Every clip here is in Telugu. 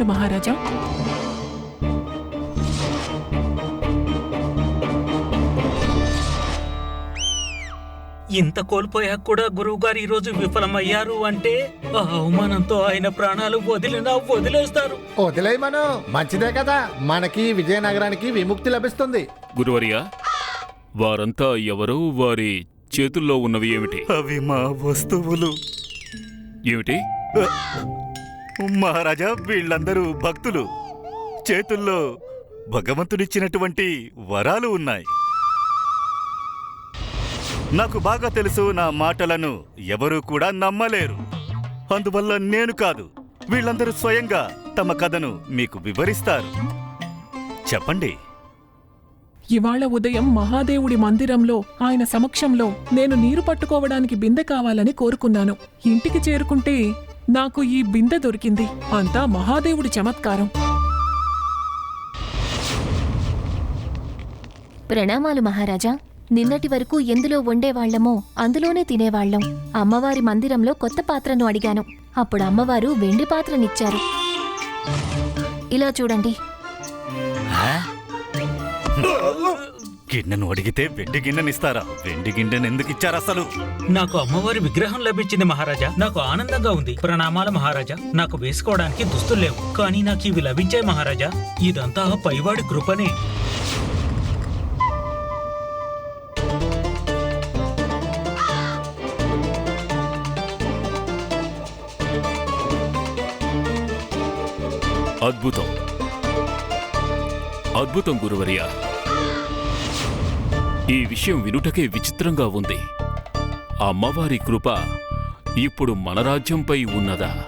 ప్రణామాలు మహారాజా. ఇంత కోల్పోయాక కూడా గురువుగారు ఈ రోజు విఫలమయ్యారు అంటే ఆ అవమానంతో ఆయన ప్రాణాలు వదిలినా వదిలేస్తారు. వదిలేయమను మంచిదే కదా. మనకి విజయనగరానికి విముక్తి లభిస్తుంది. గురువర్యా వారంతా ఎవరు వారి చేతుల్లో ఉన్నవి ఏమిటి? అవి మా వస్తువులు. ఏమిటి? మహారాజా వీళ్ళందరూ భక్తులు. చేతుల్లో భగవంతుడిచ్చినటువంటి వరాలు ఉన్నాయి. నాకు బాగా తెలుసు నా మాటలను ఎవరూ కూడా నమ్మలేరు. అందువల్ల నేను కాదు వీళ్ళందరూ స్వయంగా తమ కథను మీకు వివరిస్తారు. చెప్పండి. ఇవాళ ఉదయం మహాదేవుడి మందిరంలో ఆయన సమక్షంలో నేను నీరు పట్టుకోవడానికి బిందె కావాలని కోరుకున్నాను. ఇంటికి చేరుకుంటే నాకు ఈ బిందె దొరికింది. అంతా మహాదేవుడి చమత్కారం. ప్రణామాలు మహారాజా. నిన్నటి వరకు ఎందులో వండేవాళ్ళమో అందులోనే తినేవాళ్ళం అమ్మవారి మందిరంలో కొత్త పాత్రను అడిగాను. అప్పుడు అమ్మవారు వెండి పాత్రనిచ్చారు. ఇలా చూడండి. గిన్నెను అడిగితే వెండి గిన్నెనిస్తారా వెండి గిన్నెను ఎందుకు ఇచ్చారు అసలు? నాకు అమ్మవారి విగ్రహం లభించింది మహారాజా. నాకు ఆనందంగా ఉంది. ప్రణామాల మహారాజా. నాకు వేసుకోవడానికి దుస్తులు లేవు. కానీ నాకు ఇవి లభించాయి మహారాజా. ఇదంతా పైవాడి కృపనే. అద్భుతం. అద్భుతం గురువర్యా. ఈ విషయం వినుటకే విచిత్రంగా ఉంది. అమ్మవారి కృప ఇప్పుడు మన రాజ్యంపై ఉన్నదా?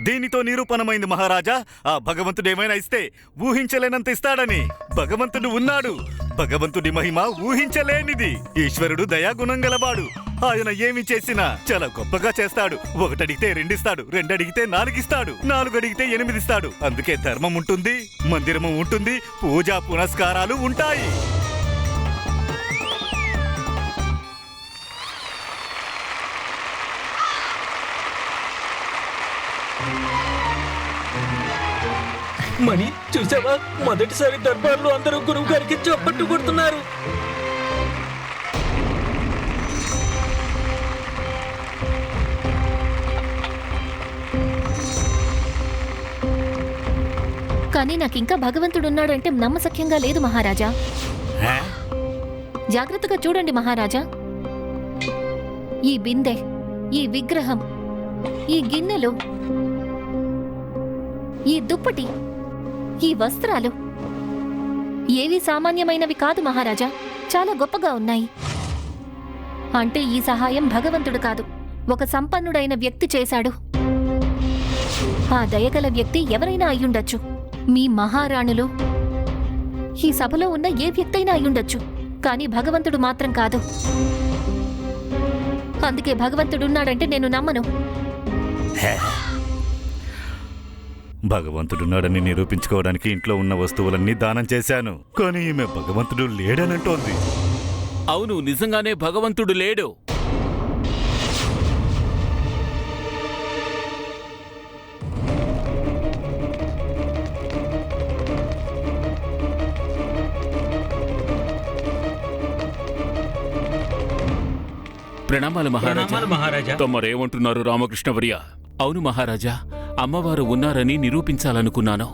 దీనితో నిరూపణమైంది మహారాజా ఆ భగవంతుడు ఏమైనా ఇస్తే ఊహించలేనంత ఇస్తాడని. భగవంతుడు ఉన్నాడు. భగవంతుడి మహిమ ఊహించలేనిది. ఈశ్వరుడు దయాగుణం గలవాడు. ఆయన ఏమి చేసినా చాలా గొప్పగా చేస్తాడు. ఒకటడిగితే రెండిస్తాడు రెండడిగితే నాలుగిస్తాడు నాలుగు అడిగితే ఎనిమిదిస్తాడు. అందుకే ధర్మం ఉంటుంది మందిరము ఉంటుంది పూజా పునస్కారాలు ఉంటాయి. మణి చూసావా? మొదటిసారి దర్బార్లో అందరూ గురువు గారికి చప్పట్టు కొడుతున్నారు. కానీ నాకింకా భగవంతుడున్నాడంటే నమ్మసఖ్యంగా లేదు మహారాజా? జాగ్రత్తగా చూడండి మహారాజా. ఈ బిందె ఈ విగ్రహం ఈ గిన్నెలు ఈ దుప్పటి ఈ వస్త్రాలు ఏవి సామాన్యమైనవి కాదు మహారాజా. చాలా గొప్పగా ఉన్నాయి. అంటే ఈ సహాయం భగవంతుడు కాదు ఒక సంపన్నుడైన వ్యక్తి చేశాడు. ఆ దయగల వ్యక్తి ఎవరైనా అయ్యుండొచ్చు. మీ మహారాణులు. ఈ సభలో ఉన్న ఏ వ్యక్తి అయినా అయ్యుండొచ్చు కానీ భగవంతుడు మాత్రం కాదు. అందుకే భగవంతుడున్నాడంటే నేను నమ్మను. హే. భగవంతుడున్నాడని నిరూపించుకోవడానికి ఇంట్లో ఉన్న వస్తువులన్నీ దానం చేశాను కానీ ఈమె భగవంతుడు లేడనంటోంది. అవును నిజంగానే భగవంతుడు లేడు. ప్రణామాలు మహారాజా. ప్రణామాలు మహారాజా. తమరేమంటున్నారు రామకృష్ణవర్య? అవును మహారాజా అమ్మవారు ఉన్నారని నిరూపించాలనుకున్నాను.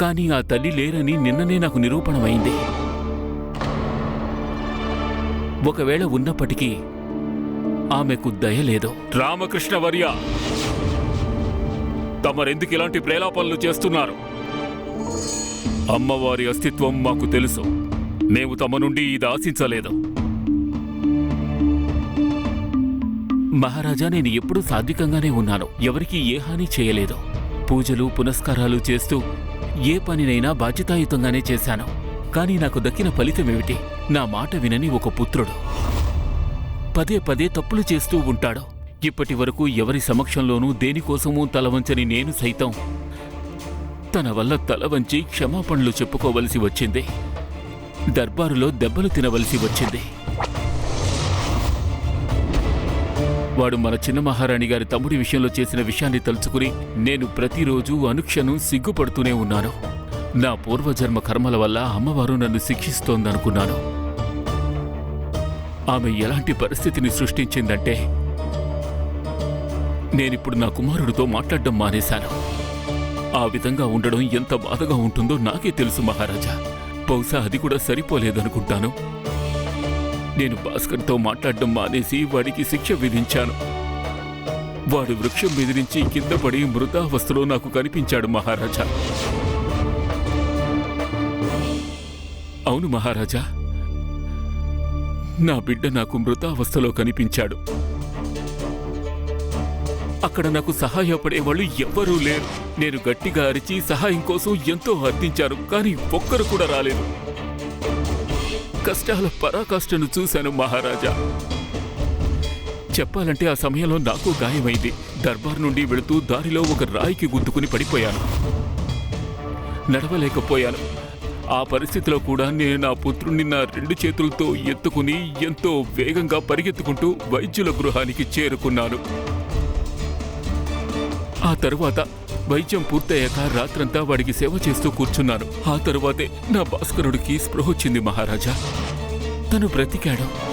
కానీ ఆ తల్లి లేరని నిన్ననే నాకు నిరూపణమైంది. ఒకవేళ ఉన్నప్పటికీ ఆమెకు దయ లేదు. రామకృష్ణవర్య! తమరెందుకు ఇలాంటి ప్రేలాపనలు చేస్తున్నారు? అమ్మవారి అస్తిత్వం మాకు తెలుసు. మేము తమ నుండి ఇది ఆశించలేదు. మహారాజా నేను ఎప్పుడూ సాత్వికంగానే ఉన్నాను. ఎవరికీ ఏ హాని చేయలేదు. పూజలు పునస్కారాలు చేస్తూ ఏ పనినైనా బాధ్యతాయుతంగానే చేశాను. కానీ నాకు దక్కిన ఫలితమేమిటి నా మాట వినని ఒక పుత్రుడు. పదే పదే తప్పులు చేస్తూ ఉంటాడు. ఇప్పటి వరకు ఎవరి సమక్షంలోనూ దేనికోసమూ తలవంచని నేను సైతం తన వల్ల తలవంచి క్షమాపణలు చెప్పుకోవలసి వచ్చింది. దర్బారులో దెబ్బలు తినవలసి వచ్చింది. వాడు మన చిన్న మహారాణి గారి తమ్ముడి విషయంలో చేసిన విషయాన్ని తలుచుకుని నేను ప్రతిరోజు అనుక్షణం సిగ్గుపడుతూనే ఉన్నాను. నా పూర్వజన్మ కర్మల వల్ల అమ్మవారు నన్ను శిక్షిస్తోందనుకున్నాను. ఆమె ఎలాంటి పరిస్థితిని సృష్టించిందంటే నేనిప్పుడు నా కుమారుడితో మాట్లాడడం మానేశాను. ఆ విధంగా ఉండడం ఎంత బాధగా ఉంటుందో నాకే తెలుసు మహారాజా. బహుశా అది కూడా సరిపోలేదనుకుంటాను. నేను భాస్కర్తో మాట్లాడడం మానేసి వాడికి శిక్ష విధించాను. వాడు వృక్షం బెదిరించి కింద పడి మృతావస్థలో నాకు కనిపించాడు మహారాజా. అవును మహారాజా. నా బిడ్డ నాకు మృతావస్థలో కనిపించాడు. అక్కడ నాకు సహాయపడే వాళ్ళు ఎవ్వరూ లేరు. నేను గట్టిగా అరిచి సహాయం కోసం ఎంతో అర్థించాను కానీ ఒక్కరు కూడా రాలేదు. కష్టాల పరాకాష్ఠను చూశాను మహారాజా. చెప్పాలంటే ఆ సమయంలో నాకు గాయమైంది. దర్బార్ నుండి వెళుతూ దారిలో ఒక రాయికి గుద్దుకుని పడిపోయాను. నడవలేకపోయాను. ఆ పరిస్థితిలో కూడా నేను నా పుత్రుణ్ణి నా రెండు చేతులతో ఎత్తుకుని ఎంతో వేగంగా పరిగెత్తుకుంటూ వైద్యుల గృహానికి చేరుకున్నాను. ఆ తరువాత వైద్యం పూర్తయ్యాక రాత్రంతా వాడికి సేవ చేస్తూ కూర్చున్నాను. ఆ తరువాతే నా భాస్కరుడికి స్పృహ వచ్చింది మహారాజా. తను బ్రతికాడు.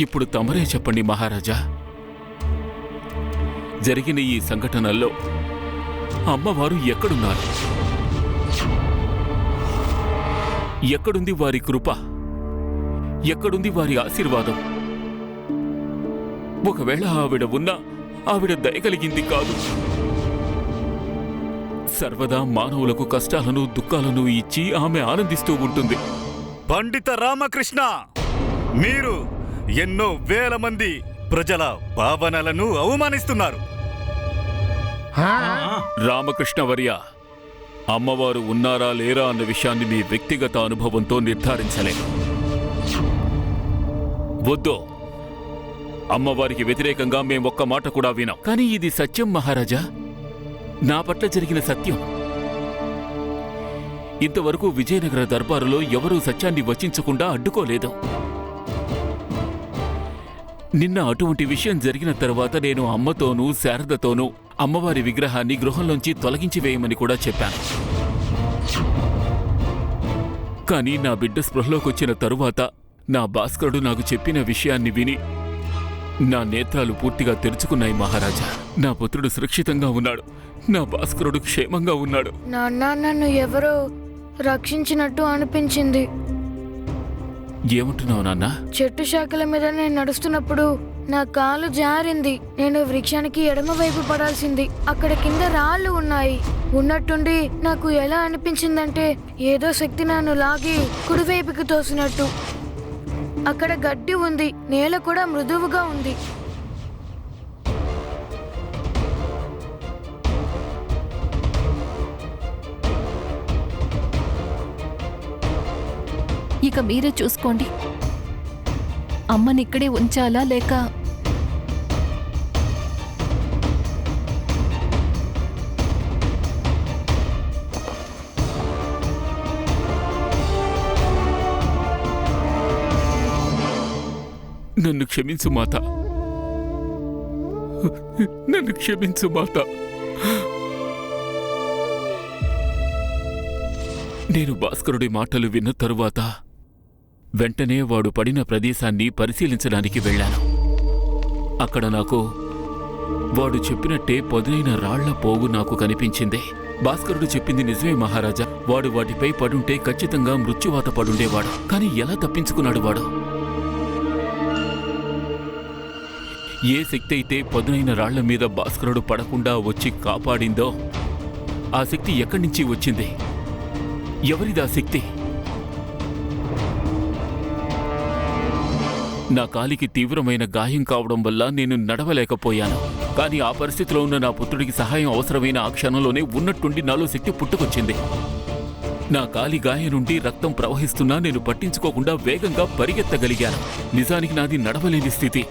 ఇప్పుడు తమరే చెప్పండి మహారాజా. జరిగిన ఈ సంఘటనల్లో అమ్మవారు ఎక్కడున్నారు? ఎక్కడుంది వారి కృప? ఎక్కడుంది వారి ఆశీర్వాదం? ఒకవేళ ఆవిడ ఉన్నా ఆవిడ దయగలిగింది కాదు. సర్వదా మానవులకు కష్టాలను దుఃఖాలను ఇచ్చి ఆమె ఆనందిస్తూ ఉంటుంది. పండిత రామకృష్ణ మీరు ఎన్నో వేల మంది ప్రజల భావనలను అవమానిస్తున్నారు. హా? రామకృష్ణ వర్య అమ్మవారు ఉన్నారా లేరా అన్న విషయాన్ని మీ వ్యక్తిగత అనుభవంతో నిర్ధారించలేం వద్దు. అమ్మవారికి వ్యతిరేకంగా మేం ఒక్క మాట కూడా వినాం. కానీ ఇది సత్యం మహారాజా. నా పట్ల జరిగిన సత్యం. ఇంతవరకు విజయనగర దర్బారులో ఎవరూ సత్యాన్ని వచించకుండా అడ్డుకోలేదు. నిన్న అటువంటి విషయం జరిగిన తర్వాత నేను అమ్మతోనూ శారదతోనూ అమ్మవారి విగ్రహాన్ని గృహంలోంచి తొలగించి వేయమని కూడా చెప్పాను. కానీ నా బిడ్డ స్పృహలోకొచ్చిన తరువాత నా భాస్కరుడు నాకు చెప్పిన విషయాన్ని విని నా నేత్రాలు పూర్తిగా తెరుచుకున్నాయి మహారాజా. నా పుత్రుడు సురక్షితంగా ఉన్నాడు. నా భాస్కరుడు క్షేమంగా ఉన్నాడు. నాన్న నన్ను ఎవరో రక్షించినట్టు అనిపించింది. ఏమంటున్నావు నాన్నా? చెట్టు శాఖల మీద నేను నడుస్తున్నప్పుడు నా కాలు జారింది. నేను వృక్షానికి ఎడమ వైపు పడాల్సింది. అక్కడ కింద రాళ్ళు ఉన్నాయి. ఉన్నట్టుండి నాకు ఎలా అనిపించిందంటే ఏదో శక్తి నన్ను లాగి కుడివైపుకి తోసినట్టు. అక్కడ గడ్డి ఉంది. నేల కూడా మృదువుగా ఉంది. ఇక మీరే చూసుకోండి. అమ్మని ఇక్కడే ఉంచాలా లేక నన్ను క్షమించు మాత. నన్ను క్షమించు మాత. నేను భాస్కరుడి మాటలు విన్న తరువాత వెంటనే వాడు పడిన ప్రదేశాన్ని పరిశీలించడానికి వెళ్ళాను. అక్కడ నాకు వాడు చెప్పినట్టే పదునైన రాళ్ళ పోగు నాకు కనిపించింది. భాస్కరుడు చెప్పింది నిజమే మహారాజా. వాడు వాటిపై పడుంటే ఖచ్చితంగా మృత్యువాత పడుండేవాడు. కానీ ఎలా తప్పించుకున్నాడు వాడు? ఏ శక్తి అయితే పదునైన రాళ్ళ మీద భాస్కరుడు పడకుండా వచ్చి కాపాడిందో ఆ శక్తి ఎక్కడి నుంచి వచ్చింది? ఎవరిదా శక్తి? నా కాలికి తీవ్రమైన గాయం కావడం వల్ల నేను నడవలేకపోయాను. కానీ ఆ పరిస్థితిలో ఉన్న నా పుత్రుడికి సహాయం అవసరమైన ఆ క్షణంలోనే ఉన్నట్టుండి నాలో శక్తి పుట్టుకొచ్చింది. నా కాలి గాయం నుండి రక్తం ప్రవహిస్తున్నా నేను పట్టించుకోకుండా వేగంగా పరిగెత్తగలిగాను. నిజానికి నాది నడవలేని స్థితి.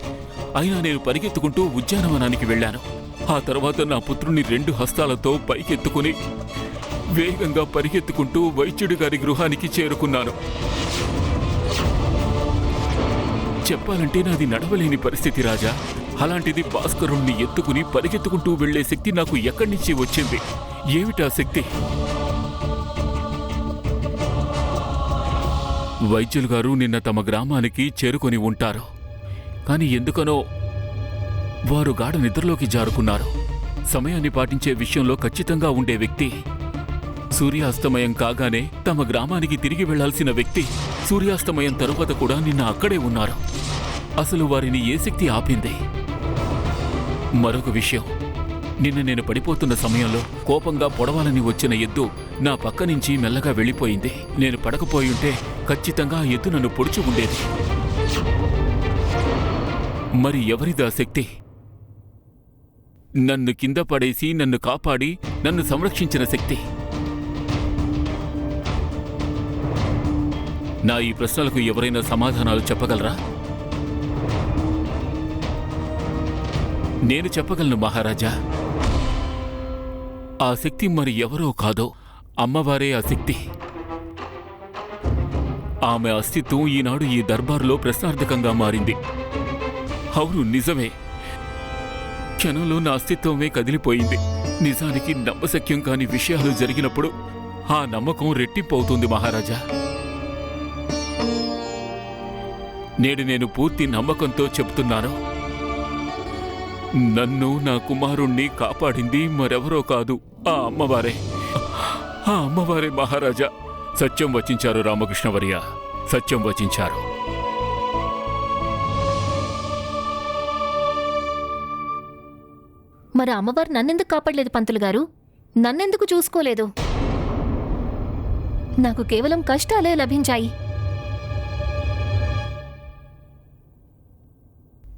అయినా నేను పరిగెత్తుకుంటూ ఉద్యానవనానికి వెళ్ళాను. ఆ తర్వాత నా పుత్రుని రెండు హస్తాలతో పైకెత్తుకుని వేగంగా పరిగెత్తుకుంటూ వైద్యుడి గారి గృహానికి చేరుకున్నాను. చెప్పాలంటే నాది నడవలేని పరిస్థితి రాజా. అలాంటిది భాస్కరుణ్ణి ఎత్తుకుని పరిగెత్తుకుంటూ వెళ్ళే శక్తి నాకు ఎక్కడి నుంచి వచ్చింది? ఏమిటా శక్తి? వైద్యులు గారు నిన్న తమ గ్రామానికి చేరుకొని ఉంటారు. కానీ ఎందుకనో వారు గాఢ నిద్రలోకి జారుకున్నారు. సమయాన్ని పాటించే విషయంలో ఖచ్చితంగా ఉండే వ్యక్తి సూర్యాస్తమయం కాగానే తమ గ్రామానికి తిరిగి వెళ్ళాల్సిన వ్యక్తి సూర్యాస్తమయం తరువాత కూడా నిన్న అక్కడే ఉన్నారు. అసలు వారిని ఏ శక్తి ఆపింది? మరొక విషయం. నిన్న నేను పడిపోతున్న సమయంలో కోపంగా పొడవాలని వచ్చిన ఎద్దు నా పక్క నుంచి మెల్లగా వెళ్ళిపోయింది. నేను పడకపోయుంటే ఖచ్చితంగా ఆ ఎద్దు నన్ను పొడిచి ఉండేది. మరి ఎవరిదా శక్తి నన్ను కింద పడేసి నన్ను కాపాడి నన్ను సంరక్షించిన శక్తి. నా ఈ ప్రశ్నలకు ఎవరైనా సమాధానాలు చెప్పగలరా? నేను చెప్పగలను మహారాజా. ఆ శక్తి మరి ఎవరో కాదో? అమ్మవారే ఆ శక్తి. ఆమె అస్తిత్వం ఈనాడు ఈ దర్బారులో ప్రశ్నార్థకంగా మారింది. అవును నిజమే. క్షణంలో నా అస్తిత్వమే కదిలిపోయింది. నిజానికి నమ్మశక్యం కాని విషయాలు జరిగినప్పుడు ఆ నమ్మకం రెట్టింపవుతుంది మహారాజా. నేడు నేను పూర్తి నమ్మకంతో చెప్తున్నాను నన్ను నా కుమారుణ్ణి కాపాడింది మరెవరో కాదు ఆ అమ్మవారే. ఆ అమ్మవారే మహారాజా. సత్యం వచించారు రామకృష్ణవర్య. సత్యం వచించారు. మరి అమ్మవారు నన్నెందుకు కాపాడలేదు పంతులు గారు? నన్నెందుకు చూసుకోలేదు? నాకు కేవలం కష్టాలే లభించాయి.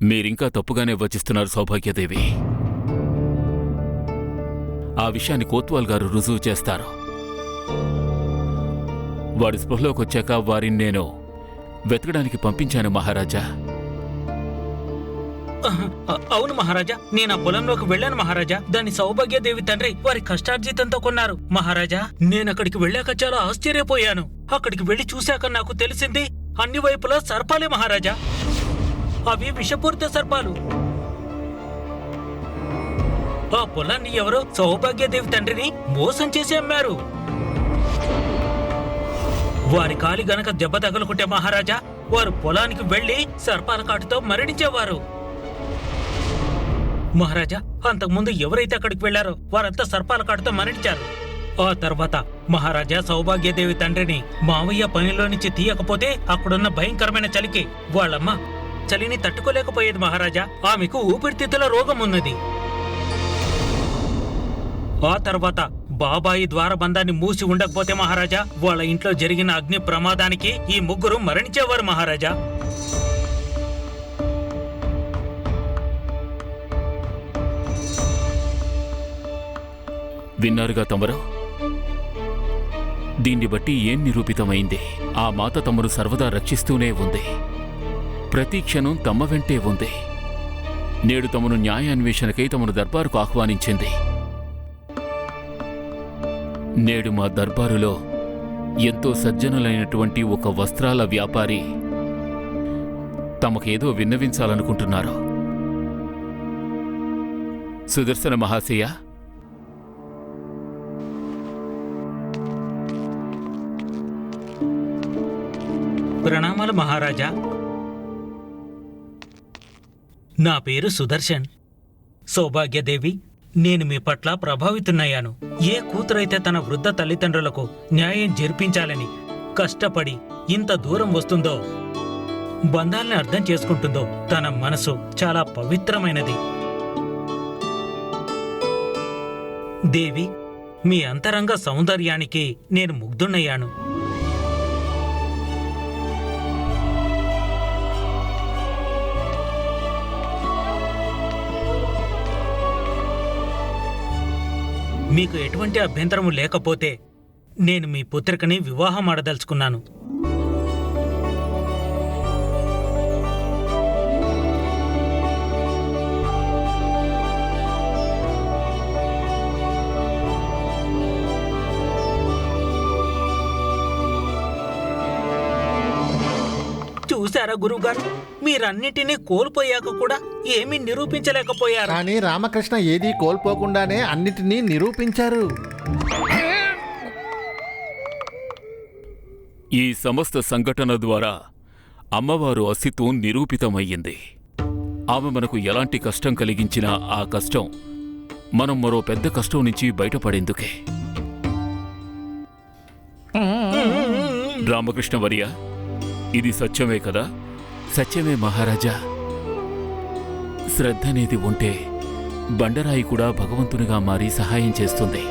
మీరింకా తప్పుగానే వచిస్తున్నారు సౌభాగ్యదేవి. ఆ విషయాన్ని కోత్వాల్ గారు రుజువు చేస్తారు. వారి స్పృహలోకి వచ్చాక వారిని నేను వెతకడానికి పంపించాను మహారాజా. అవును మహారాజా నేను ఆ పొలంలోకి వెళ్ళాను మహారాజా. దాని సౌభాగ్యదేవి తండ్రి వారి కష్టార్జితంతో కొన్నారు. మహారాజా నేను అక్కడికి వెళ్ళాక చాలా ఆశ్చర్యపోయాను. అక్కడికి వెళ్ళి చూశాక నాకు తెలిసింది అన్ని వైపులా సర్పాలే మహారాజా. అవి విషపూరిత సర్పాలు. ఆ పొలాన్ని ఎవరో సౌభాగ్యదేవి తండ్రిని మోసం చేసి అమ్మారు. వారి కాలి గనక దెబ్బ తగలుకుంటే మహారాజా వారు పొలానికి వెళ్ళి సర్పాల కాటుతో మరణించేవారు. మహారాజా అంతకుముందు ఎవరైతే అక్కడికి వెళ్ళారో వారంతా సర్పాల కాడుతో మరణించారు. ఆ తర్వాత మహారాజా సౌభాగ్యదేవి తండ్రిని మావయ్య పనిలో నుంచి తీయకపోతే అక్కడున్న భయంకరమైన చలికి వాళ్ళమ్మ చలిని తట్టుకోలేకపోయేది మహారాజా. ఆమెకు ఊపిరితిత్తుల రోగం ఉన్నది ఆ తర్వాత బాబాయి ద్వారబంధాన్ని మూసి ఉండకపోతే మహారాజా వాళ్ళ ఇంట్లో జరిగిన అగ్ని ప్రమాదానికి ఈ ముగ్గురు మరణించేవారు మహారాజా. విన్నారుగా తమరు? దీన్ని బట్టి ఏం నిరూపితమైంది? ఆ మాత తమరు సర్వదా రక్షిస్తూనే ఉంది. ప్రతి క్షణం తమ వెంటే ఉంది. నేడు తమను న్యాయాన్వేషణకై తమను దర్బారుకు ఆహ్వానించింది. నేడు మా దర్బారులో ఎంతో సజ్జనులైనటువంటి ఒక వస్త్రాల వ్యాపారి తమకేదో విన్నవించాలనుకుంటున్నారు. సుదర్శన మహాశయ ప్రణామాలు మహారాజా. నా పేరు సుదర్శన్. సౌభాగ్యదేవి నేను మీ పట్ల ప్రభావితున్నయ్యాను. ఏ కూతురైతే తన వృద్ధ తల్లిదండ్రులకు న్యాయం జరిపించాలని కష్టపడి ఇంత దూరం వస్తుందో బంధాల్ని అర్థం చేసుకుంటుందో తన మనసు చాలా పవిత్రమైనది. దేవి మీ అంతరంగ సౌందర్యానికి నేను ముగ్ధున్నయ్యాను. మీకు ఎటువంటి అభ్యంతరము లేకపోతే నేను మీ పుత్రికని వివాహం ఆడదలుచుకున్నాను. చూశారా గురువుగారు? మీరన్నిటినీ కోల్పోయాక కూడా ఏమీ నిరూపించలేకపోయారు. కానీ రామకృష్ణ ఏదీ కోల్పోకుండానే అన్నిటినీ నిరూపించారు. ఈ సమస్త సంఘటన ద్వారా అమ్మవారు అస్తిత్వం నిరూపితమయ్యింది. ఆమె మనకు ఎలాంటి కష్టం కలిగించినా ఆ కష్టం మనం మరో పెద్ద కష్టం నుంచి బయటపడేందుకే. రామకృష్ణ వర్య ఇది సత్యమే కదా? సత్యమే మహారాజా. శ్రద్ధ అనేది ఉంటే బండరాయి కూడా భగవంతునిగా మారి సహాయం చేస్తుంది.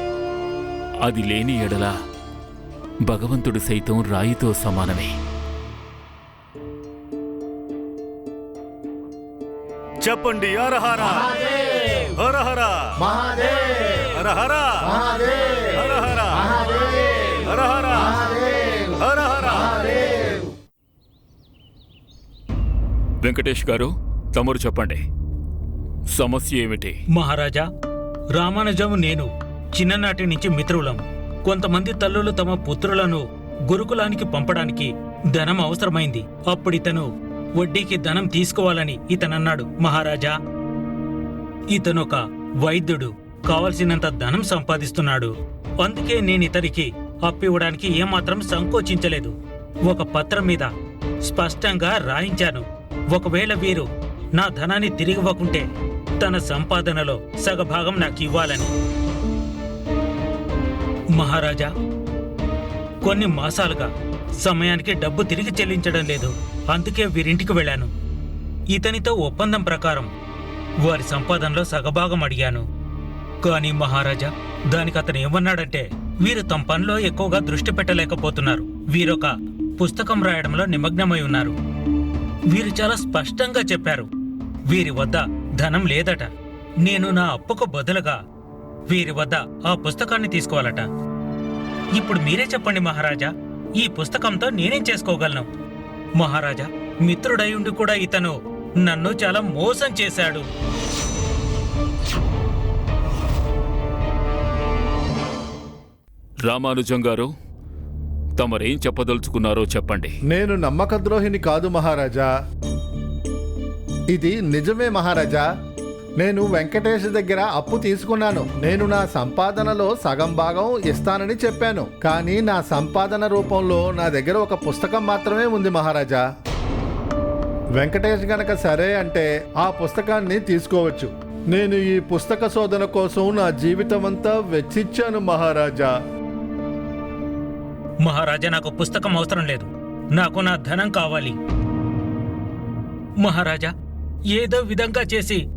అది లేని ఎడల భగవంతుడు సైతం రాయితో సమానమే. చెప్పండి హరహర హరహర హరహర వెంకటేష్ గారు తమరు చెప్పండి. సమస్య ఏమిటి? మహారాజా రామానుజం నేను చిన్ననాటి నుంచి మిత్రులం. కొంతమంది తల్లులు తమ పుత్రులను గురుకులానికి పంపడానికి ధనం అవసరమైంది. అప్పుడితను వడ్డీకి ధనం తీసుకోవాలని ఇతనన్నాడు. మహారాజా ఇతనొక వైద్యుడు కావలసినంత ధనం సంపాదిస్తున్నాడు. అందుకే నేను ఇతనికి అప్పివ్వడానికి ఏమాత్రం సంకోచించలేదు. ఒక పత్రం మీద స్పష్టంగా రాయించాను. ఒకవేళ వీరు నా ధనాన్ని తిరిగివ్వకుంటే తన సంపాదనలో సగభాగం నాకు ఇవ్వాలని. మహారాజా కొన్ని మాసాలుగా సమయానికి డబ్బు తిరిగి చెల్లించడం లేదు. అందుకే వీరింటికి వెళ్ళాను. ఇతనితో ఒప్పందం ప్రకారం వారి సంపాదనలో సగభాగం అడిగాను. కానీ మహారాజా దానికి అతను ఏమన్నాడంటే వీరు తమ పనిలో ఎక్కువగా దృష్టి పెట్టలేకపోతున్నారు. వీరొక పుస్తకం రాయడంలో నిమగ్నమై ఉన్నారు. వీరు చాలా స్పష్టంగా చెప్పారు. వీరి వద్ద ధనం లేదట. నేను నా అప్పుకు బదులుగా వీరి వద్ద ఆ పుస్తకాన్ని తీసుకోవాలట. ఇప్పుడు మీరే చెప్పండి మహారాజా ఈ పుస్తకంతో నేనేం చేసుకోగలను? మహారాజా మిత్రుడై ఉండి కూడా ఇతను నన్ను చాలా మోసం చేశాడు. రామానుజం గారు తమరేం చెప్పదలుచుకున్నారో చెప్పండి. నేను నమ్మకద్రోహిని కాదు మహారాజా. ఇది నిజమే మహారాజా. నేను వెంకటేష్ దగ్గర అప్పు తీసుకున్నాను. నేను నా సంపాదనలో సగం భాగం ఇస్తానని చెప్పాను. కానీ నా సంపాదన రూపంలో నా దగ్గర ఒక పుస్తకం మాత్రమే ఉంది మహారాజా. వెంకటేష్ గనక సరే అంటే ఆ పుస్తకాన్ని తీసుకోవచ్చు. నేను ఈ పుస్తక శోధన కోసం నా జీవితం అంతా వెచ్చిచ్చాను మహారాజా. మహారాజా నాకు పుస్తకం అవసరం లేదు. నాకు నా ధనం కావాలి. మహారాజా ఏదో విధంగా చేసి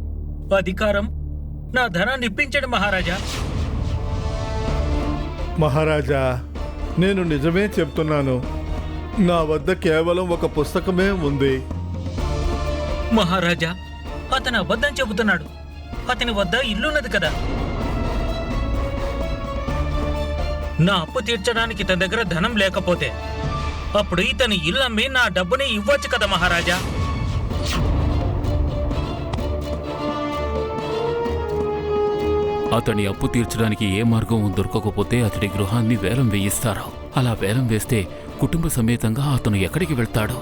అధికారం నా ధనాన్ని ఇప్పించండి మహారాజా. మహారాజా నేను నిజమే చెప్తున్నాను. నా వద్ద కేవలం ఒక పుస్తకమే ఉంది. మహారాజా అతను అబద్ధం చెబుతున్నాడు. అతని వద్ద ఇల్లున్నది కదా. నా అప్పు తీర్చడానికి ఇతని దగ్గర ధనం లేకపోతే అప్పుడు ఇతని ఇల్లు అమ్మి నా డబ్బుని ఇవ్వచ్చు కదా మహారాజా. అతని అప్పు తీర్చడానికి ఏ మార్గం దొరకకపోతే అతడి గృహాన్ని వేలం వేయిస్తారు అలా వేలం వేస్తే కుటుంబ సమేతంగా అతను ఎక్కడికి వెళ్తాడో?